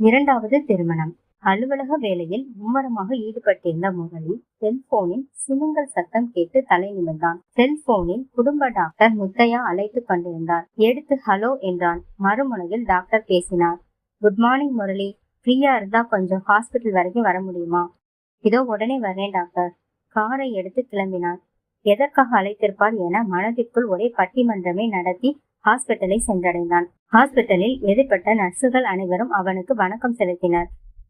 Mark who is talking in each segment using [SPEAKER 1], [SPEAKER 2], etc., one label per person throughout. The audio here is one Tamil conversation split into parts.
[SPEAKER 1] இரண்டாவது திருமணம். அலுவலக வேலையில் மும்மரமாக ஈடுபட்டிருந்த முரளி செல்போனில் சினுங்கல் சத்தம் கேட்டு தலை நிமிர்ந்தான். செல்போனில் குடும்ப டாக்டர் முத்தையா அழைத்து கொண்டிருந்தார். எடுத்து ஹலோ என்றான். மறுமுனையில் டாக்டர் பேசினார். Good morning Murali. ஃப்ரீயா இருந்தா கொஞ்சம் ஹாஸ்பிட்டல் வரைக்கும் வர முடியுமா? இதோ உடனே வரேன் டாக்டர். காரை எடுத்து கிளம்பினார். எதற்காக அழைத்திருப்பார் என மனதிற்குள் ஒரே பட்டிமன்றமே நடத்தி ஹாஸ்பிட்டலை சென்றடைந்தான். ஹாஸ்பிட்டலில் எதிர்பட்ட நர்சுகள் அனைவரும் அவனுக்கு வணக்கம் செலுத்தினர்.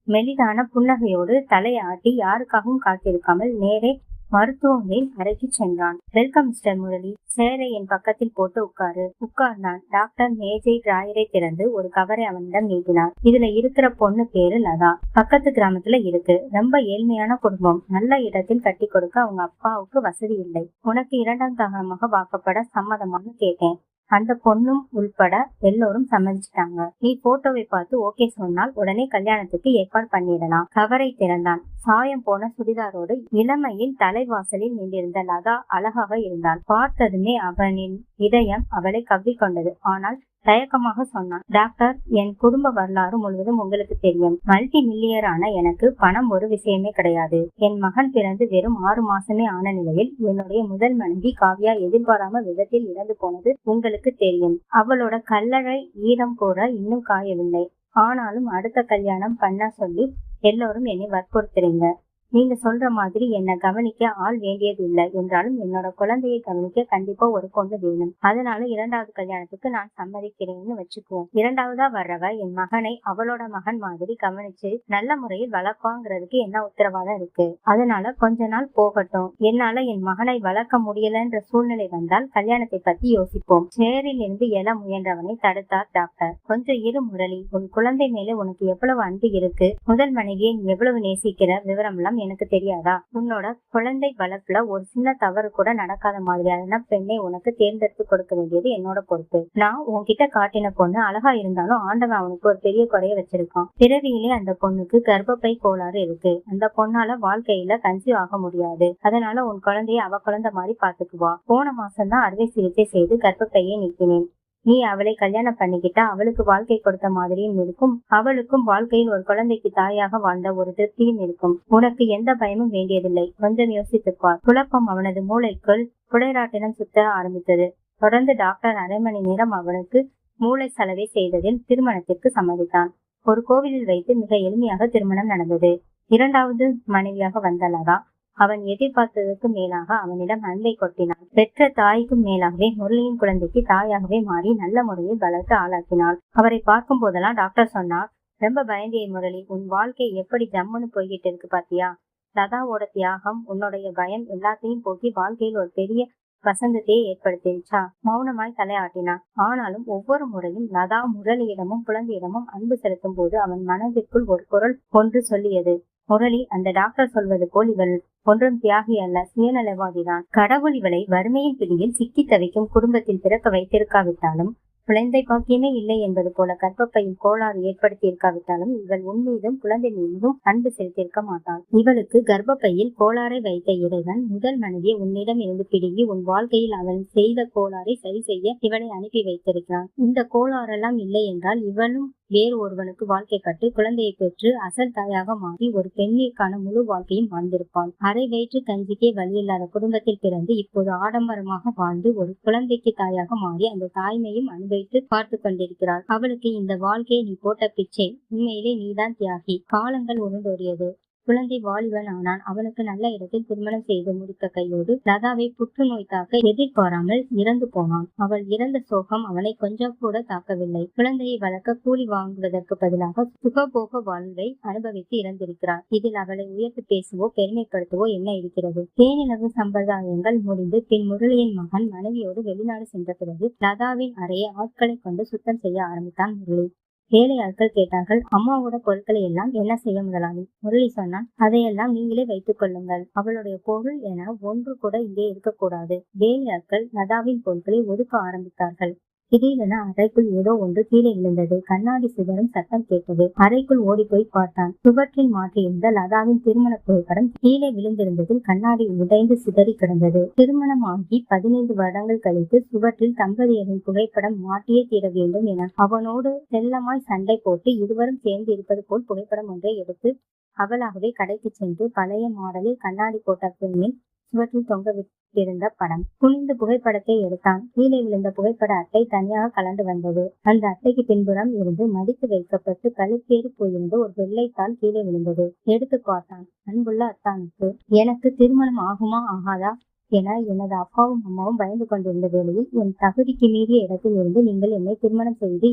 [SPEAKER 1] மெலிதான புன்னகையோடு தலையாட்டி யாருக்காகவும் காத்திருக்காமல் நேரே மருத்துவமனையின் அறைக்கு சென்றான். Welcome mister Murali. சேரை என் பக்கத்தில் போட்டு உட்காரு. உட்கார்ந்தான். டாக்டர் மேஜை டிராயரை திறந்து ஒரு கவரை அவனிடம் நீட்டினார். இதுல இருக்கிற பொண்ணு பேரு லதா. பக்கத்து கிராமத்துல இருக்கு. ரொம்ப ஏழ்மையான குடும்பம். நல்ல இடத்தில் கட்டி கொடுக்க அவங்க அப்பாவுக்கு வசதி இல்லை. உனக்கு இரண்டாம் தகமாக வாக்கப்பட சம்மதமானு கேட்டேன். அந்த பொண்ணும் உள்பட எல்லோரும் சம்மதிச்சிட்டாங்க. நீ போட்டோவை பார்த்து ஓகே சொன்னால் உடனே கல்யாணத்துக்கு ஏற்பாடு பண்ணிடலாம். கவரை திறந்தான். சாயம் போன சுடிதாரோடு இளமையின் தலைவாசலில் நின்றிருந்த லதா அழகாக இருந்தாள். பார்த்ததுமே அவனின் இதயம் அவளை கவ்விக்கொண்டது. ஆனால் தயக்கமாக சொன்னான். டாக்டர் என் குடும்ப வரலாறு முழுவதும் உங்களுக்கு தெரியும். மல்டி மில்லியரான எனக்கு பணம் ஒரு விஷயமே கிடையாது. என் மகன் பிறந்து வெறும் ஆறு மாசமே ஆன நிலையில் என்னுடைய முதல் மனைவி காவ்யா எதிர்பாராம விதத்தில் இறந்து போனது உங்களுக்கு தெரியும். அவளோட கல்லழை ஈரம் கூட இன்னும் காயவில்லை. ஆனாலும் அடுத்த கல்யாணம் பண்ண சொல்லி எல்லோரும் என்னை வற்புறுத்துறீங்க. நீங்க சொல்ற மாதிரி என்ன கவனிக்க ஆள் வேண்டியது இல்லை என்றாலும் என்னோட குழந்தையை கவனிக்க கண்டிப்பா ஒரு பொண்ணு வேணும். அதனால இரண்டாவது கல்யாணத்துக்கு நான் சம்மதிக்கிறேன்னு வச்சுக்குவோம். இரண்டாவதா வர்றவ என் மகனை அவளோட மகன் மாதிரி கவனிச்சு நல்ல முறையில் வளர்ப்பாங்கிறதுக்கு என்ன உத்தரவாதம் இருக்கு? அதனால கொஞ்ச நாள் போகட்டும். என்னால என் மகனை வளர்க்க முடியலன்ற சூழ்நிலை வந்தால் கல்யாணத்தை பத்தி யோசிப்போம். சேரில் இருந்து எழ முயன்றவனை தடுத்தார் டாக்டர். கொஞ்சம் இரு முரளி உன் குழந்தை மேல உனக்கு எவ்வளவு அன்பு இருக்கு? முதல் மனைவியை நீ எவ்வளவு நேசிக்கிற? விவரம்லாம் எல்லாம் எனக்கு தெரியாதா? உன்னோட குழந்தை வளர்ப்புல ஒரு சின்ன தவறு கூட நடக்காத மாதிரியான பெண்ணை உனக்கு தேர்ந்தெடுத்து கொடுக்க வேண்டியது என்னோட பொறுப்பு. நான் உன்கிட்ட காட்டின பொண்ணு அழகா இருந்தாலும் ஆண்டவன் அவனுக்கு ஒரு பெரிய குறைய வச்சிருக்கான். பிறவியிலே அந்த பொண்ணுக்கு கர்ப்பப்பை கோளாறு இருக்கு. அந்த பொண்ணால வாழ்க்கையில கன்சீவ் ஆக முடியாது. அதனால உன் குழந்தைய அவ குழந்தை மாதிரி பாத்துக்குவா போன மாசம் தான் அறுவை சிகிச்சை செய்து கர்ப்பப்பையை நீக்கினேன். நீ அவளை கல்யாணம் பண்ணிக்கிட்டா அவளுக்கு வாழ்க்கை கொடுத்த மாதிரியும் இருக்கும். அவளுக்கும் வாழ்க்கையில் ஒரு குழந்தைக்கு தாயாக வாழ்ந்த ஒரு திருப்தியும் இருக்கும். உனக்கு எந்த பயமும் வேண்டியதில்லை. கொஞ்சம் யோசித்துப்பார். குழப்பம் அவனது மூளைக்குள் புடைராட்டினம் சுத்த ஆரம்பித்தது. தொடர்ந்து டாக்டர் அரை மணி நேரம் அவனுக்கு மூளை சலவை செய்ததில் திருமணத்திற்கு சம்மதித்தான். ஒரு கோவிலில் வைத்து மிக எளிமையாக திருமணம் நடந்தது. இரண்டாவது மனைவியாக வந்த லதா அவன் எதிர்பார்த்ததற்கு மேலாக அவனிடம் அன்பை கொட்டினான். பெற்ற தாய்க்கும் மேலாகவே முரளியின் குழந்தைக்கு தாயாகவே மாறி நல்ல முறையில் வளர்த்து ஆளாக்கினாள். அவரை பார்க்கும் போதெல்லாம் டாக்டர் சொன்னார் ரொம்ப பயந்திய முரளி உன் வாழ்க்கை எப்படி ஜம்முன்னு போய்கிட்டு இருக்கு பாத்தியா? லதாவோட தியாகம் உன்னுடைய பயம் எல்லாத்தையும் போக்கி வாழ்க்கையில் ஒரு பெரிய வசந்தத்தையே ஏற்படுத்திருச்சா? மௌனமாய் தலையாட்டினான். ஆனாலும் ஒவ்வொரு முறையும் லதா முரளியிடமும் குழந்தையிடமும் அன்பு செலுத்தும் போது அவன் மனதிற்குள் ஒரு குரல் ஒன்று சொல்லியது முரளி அந்த டாக்டர் சொல்வது போல் இவள் ஒன்றும் தியாகி அல்ல சுயநலவாதிதான். கடவுள் இவளை வறுமையின் பிடியில் சிக்கி தவிக்கும் குடும்பத்தில் பிறக்க வைத்திருக்காவிட்டாலும் குழந்தை பாக்கியமே இல்லை என்பது போல கர்ப்பப்பையில் கோளாறு ஏற்படுத்தி இருக்காவிட்டாலும் இவள் உன்மீதும் குழந்தை மீதும் அன்பு செலுத்தியிருக்க மாட்டாள். இவளுக்கு கர்ப்பப்பையில் கோளாறை வைத்த இறைவன் முதல் மனைவி உன்னிடம் இருந்து பிடுங்கி உன் வாழ்க்கையில் அவன் செய்த கோளாறை சரி செய்ய இவளை அனுப்பி வைத்திருக்கிறான். இந்த கோளாறெல்லாம் இல்லை என்றால் இவளும் வேறு ஒருவனுக்கு வாழ்க்கை கட்டு குழந்தையை பெற்று அசல் தாயாக மாறி ஒரு பெண்ணிற்கான முழு வாழ்க்கையும் வாழ்ந்திருப்பாள். அரை வயிற்று கஞ்சிக்கே வழியில்லாத குடும்பத்தில் பிறந்து இப்போது ஆடம்பரமாக வாழ்ந்து ஒரு குழந்தைக்கு தாயாக மாறி அந்த தாய்மையும் அனுபவித்து பார்த்து கொண்டிருக்கிறாள். அவளுக்கு இந்த வாழ்க்கையை நீ போட்ட பிச்சை உண்மையிலே நீதான் தியாகி. காலங்கள் உருண்டோடியது. குழந்தை வாலிபன் ஆனான். அவனுக்கு நல்ல இடத்தில் திருமணம் செய்து முடித்த கையோடு லதாவை புற்றுநோய் தாக்க எதிர்பாராமல் இறந்து போனான். அவள் இறந்த சோகம் அவனை கொஞ்சம் கூட தாக்கவில்லை. குழந்தையை வளர்க்க கூலி வாங்குவதற்கு பதிலாக சுகபோக வாழ்வை அனுபவித்து இறந்திருக்கிறான் இதில் அவளை உயர்த்து பேசுவோ பெருமைப்படுத்தவோ என்ன இருக்கிறது? தேனிலவு சம்பிரதாயங்கள் முடிந்து பின் முரளியின் மகன் மனைவியோடு வெளிநாடு சென்ற பிறகு லதாவின் அறையை ஆட்களை கொண்டு சுத்தம் செய்ய ஆரம்பித்தான் முரளி. வேலையாட்கள் கேட்டார்கள் அம்மாவோட பொருட்களை எல்லாம் என்ன செய்ய முதலாளி? முரளி சொன்னான் அதையெல்லாம் நீங்களே வைத்துக் கொள்ளுங்கள். அவளுடைய பொருள் என ஒன்று கூட இங்கே இருக்கக்கூடாது. வேலையாட்கள் லதாவின் பொருட்களை ஒதுக்க ஆரம்பித்தார்கள். திடீரென அறைக்குள் ஏதோ ஒன்று கீழே விழுந்தது. கண்ணாடி சிதறும் சத்தம் கேட்டது. அறைக்குள் ஓடிப்போய் பார்த்தான். சுவற்றில் மாற்றியிருந்த லதாவின் திருமண புகைப்படம் கீழே விழுந்திருந்ததில் கண்ணாடி உடைந்து சிதறி கிடந்தது. திருமணம் ஆகி பதினைந்து வருடங்கள் கழித்து சுவற்றில் தம்பதியரின் புகைப்படம் மாட்டியே தீர வேண்டும் என அவனோடு செல்லமாய் சண்டை போட்டு இருவரும் சேர்ந்து இருப்பது போல் புகைப்படம் ஒன்றை எடுத்து அவளாகவே கடைக்கு சென்று பழைய மாடலில் கண்ணாடி போட்ட பெண்ணில் சுவற்றில் தொங்க விட்டிருந்த படம். குனிந்து புகைப்படத்தை எடுத்தான். கீழே விழுந்த புகைப்பட அட்டை தனியாக கலந்து வந்தது. அந்த அட்டைக்கு பின்புறம் இருந்து மடித்து வைக்கப்பட்டு கழுப்பேறி போயிருந்த ஒரு வெள்ளைத்தால் கீழே விழுந்தது. எடுத்து பார்த்தான். அன்புள்ள அத்தானுக்கு எனக்கு திருமணம் ஆகுமா? ஆகாதா? என எனது அப்பாவும் அம்மாவும் பயந்து கொண்டிருந்த வேளையில் என் தகுதிக்கு மீறிய இடத்தில் இருந்து நீங்கள் என்னை திருமணம் செய்து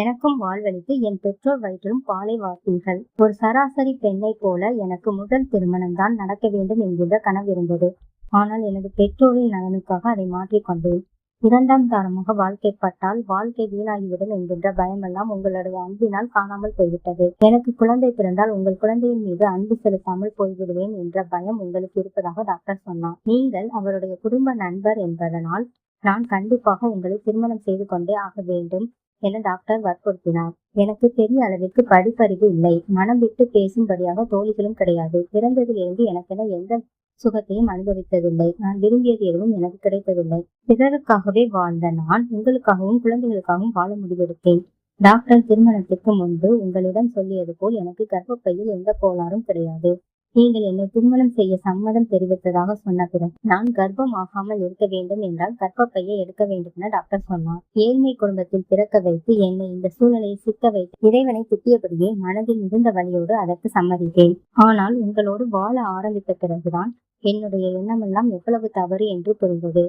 [SPEAKER 1] எனக்கும் வாழ்வளித்து என் பெற்றோர் வயிற்றிலும் பாலை வார்த்தீர்கள். ஒரு சராசரி பெண்ணைப் போல எனக்கு முதல் திருமணம் தான் நடக்க வேண்டும் என்கின்ற கனவு இருந்தது. ஆனால் எனது பெற்றோரின் நலனுக்காக அதை மாற்றிக்கொண்டேன். இரண்டாம் தாரமாக வாழ்க்கைப்பட்டால் வாழ்க்கை வீணாகிவிடும் என்கின்ற பயமெல்லாம் உங்களுடைய அன்பினால் காணாமல் போய்விட்டது. எனக்கு குழந்தை பிறந்தால் உங்கள் குழந்தையின் மீது அன்பு செலுத்தாமல் போய்விடுவேன் என்ற பயம் உங்களுக்கு இருப்பதாக டாக்டர் சொன்னார். நீங்கள் அவருடைய குடும்ப நண்பர் என்பதனால் நான் கண்டிப்பாக உங்களை திருமணம் செய்து கொண்டே ஆக வேண்டும் என டாக்டர் வற்புறுத்தினார். எனக்கு பெரிய அளவிற்கு படிப்பறிவு இல்லை. மனம் விட்டு பேசும்படியாக தோழிகளும் கிடையாது. பிறந்ததிலிருந்து எனக்கென எந்த சுகத்தையும் அனுபவித்ததில்லை. நான் விரும்பியது எதுவும் எனக்கு கிடைத்ததில்லை. பிறருக்காகவே வாழ்ந்த நான் உங்களுக்காகவும் குழந்தைகளுக்காகவும் வாழ முடிவெடுத்தேன். டாக்டர் திருமணத்திற்கு முன்பு உங்களிடம் சொல்லியது போல் எனக்கு கர்ப்பப்பையில் எந்த கோளாறும் கிடையாது. நீங்கள் என்னை திருமணம் செய்ய சம்மதம் தெரிவித்ததாக சொன்ன பிறகு நான் கர்ப்பம் ஆகாமல் இருக்க வேண்டும் என்றால் கர்ப்பப்பையை எடுக்க வேண்டும் என டாக்டர் சொன்னார். ஏழ்மை குடும்பத்தில் பிறக்க வைத்து என்னை இந்த சூழ்நிலையை சிக்க வைத்து இறைவனை திட்டியபடியே மனதில் மிகுந்த வழியோடு அதற்கு சம்மதித்தேன். ஆனால் உங்களோடு வாழ ஆரம்பித்த பிறகுதான் என்னுடைய எண்ணமெல்லாம் எவ்வளவு தவறு என்று புரிந்தது.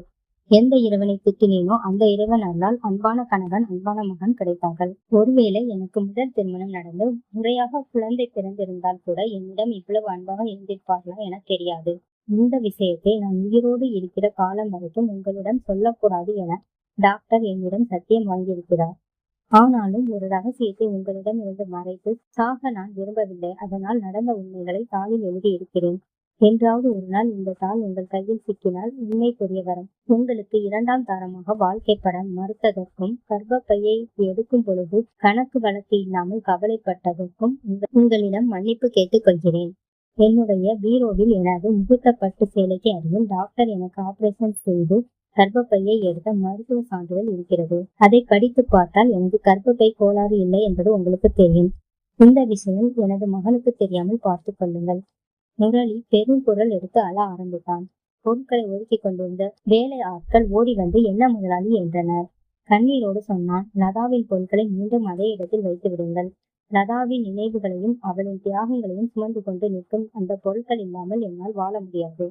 [SPEAKER 1] எந்த இறைவனை திட்டினேனோ அந்த இறைவன் அல்லால் அன்பான கணவன் அன்பான மகன் கிடைத்தார்கள். ஒருவேளை எனக்கு முதல் திருமணம் நடந்து முறையாக குழந்தை பிறந்திருந்தால் கூட என்னிடம் இவ்வளவு அன்பாக இருந்திருப்பார்களா என தெரியாது. இந்த விஷயத்தை நான் உயிரோடு இருக்கிற காலம் வரைக்கும் உங்களிடம் சொல்லக்கூடாது என டாக்டர் என்னிடம் சத்தியம் வாங்கியிருக்கிறார். ஆனாலும் ஒரு ரகசியத்தை உங்களிடம் இருந்து மறைத்து சாக நான் விரும்பவில்லை. அதனால் நடந்த உண்மைகளை தாளில் எழுதி இருக்கிறேன் என்றாவது ஒரு நாள் இந்த தாள் உங்கள் கையில் சிக்கினால் உண்மை தெரிய வரும். உங்களுக்கு இரண்டாம் தாரமாக வாழ்க்கைப்பட மறுத்ததற்கும் கர்ப்பப்பையை எடுக்கும் பொழுது கணக்கு வழக்கு இல்லாமல் கவலைப்பட்டதற்கும் உங்களிடம் மன்னிப்பு கேட்டுக்கொள்கிறேன். என்னுடைய பீரோவில் எனது முகூர்த்த பட்டு சேலைக்கு அருகில் டாக்டர் எனக்கு ஆபரேஷன் செய்து கர்ப்பப்பையை எடுத்த மருத்துவ சான்றிதழ் இருக்கிறது. அதை படித்து பார்த்தால் எனது கர்ப்பப்பை கோளாறு இல்லை என்பது உங்களுக்கு தெரியும். இந்த விஷயம் எனது மகனுக்கு தெரியாமல் பார்த்துக் கொள்ளுங்கள். முரளி பெரும் குரல் எடுத்து அழ ஆரம்பித்தான். பொருட்களை ஒதுக்கி கொண்டிருந்த வேலை ஆட்கள் ஓடி வந்து என்ன முதலாளி? என்றனர். கண்ணீரோடு சொன்னான் லதாவின் பொருட்களை மீண்டும் அதே இடத்தில் வைத்து விடுங்கள். லதாவின் நினைவுகளையும் அவளின் தியாகங்களையும் சுமந்து கொண்டு நிற்கும் அந்த பொருட்கள் இல்லாமல் என்னால் வாழ முடியாது.